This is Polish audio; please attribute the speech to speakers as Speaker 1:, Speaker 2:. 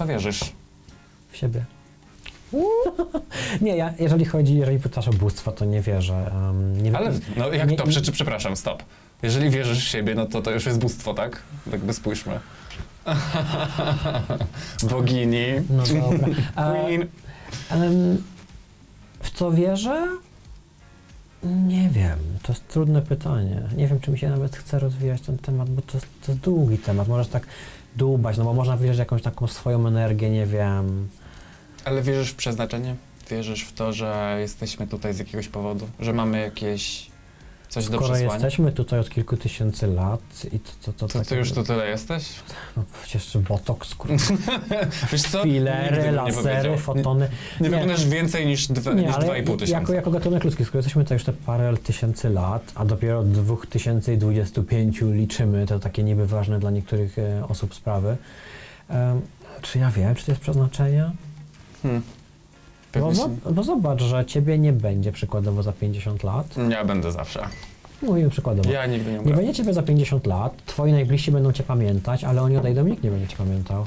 Speaker 1: co wierzysz?
Speaker 2: W siebie. nie, ja, jeżeli chodzi, jeżeli pytasz o bóstwo, to nie wierzę. Um, nie,
Speaker 1: Ale, no jak
Speaker 2: nie-
Speaker 1: to?
Speaker 2: nie-
Speaker 1: Prze- przepraszam, stop. Jeżeli wierzysz w siebie, no to to już jest bóstwo, tak? Jakby spójrzmy. Bogini.
Speaker 2: No dobra.
Speaker 1: Queen.
Speaker 2: em, w co wierzę? Nie wiem. To jest trudne pytanie. Nie wiem, czy mi się nawet chce rozwijać ten temat, bo to to jest długi temat. Możesz tak dłubać, no bo można wierzyć jakąś taką swoją energię, nie wiem.
Speaker 1: Ale wierzysz w przeznaczenie? Wierzysz w to, że jesteśmy tutaj z jakiegoś powodu? Że mamy jakieś coś do
Speaker 2: Skoro
Speaker 1: przesłania?
Speaker 2: jesteśmy tutaj od kilku tysięcy lat i to, to, to,
Speaker 1: To
Speaker 2: tak
Speaker 1: ty już tu tyle jesteś?
Speaker 2: No, przecież botoks, kurwa,
Speaker 1: Wiesz co?
Speaker 2: filery,
Speaker 1: bym nie
Speaker 2: lasery,
Speaker 1: powiedział.
Speaker 2: fotony.
Speaker 1: Nie, nie wyglądasz więcej niż, dwa, niż
Speaker 2: ale
Speaker 1: 2,5 tysiąca.
Speaker 2: jako, jako gatunek ludzki, skoro jesteśmy tutaj już te parę tysięcy lat, a dopiero od 2025 liczymy, to takie niby ważne dla niektórych e, osób sprawy, em, czy ja wiem, czy to jest przeznaczenie?
Speaker 1: Hmm.
Speaker 2: Bo,
Speaker 1: Pewnie
Speaker 2: zo-
Speaker 1: się-
Speaker 2: bo zobacz, że ciebie nie będzie przykładowo za 50 lat.
Speaker 1: Ja będę zawsze.
Speaker 2: Mówimy przykładowo.
Speaker 1: Ja nigdy nie
Speaker 2: Nie
Speaker 1: umrę.
Speaker 2: będzie ciebie za 50 lat, twoi najbliżsi będą cię pamiętać, ale oni odejdą, nikt nie będzie cię pamiętał.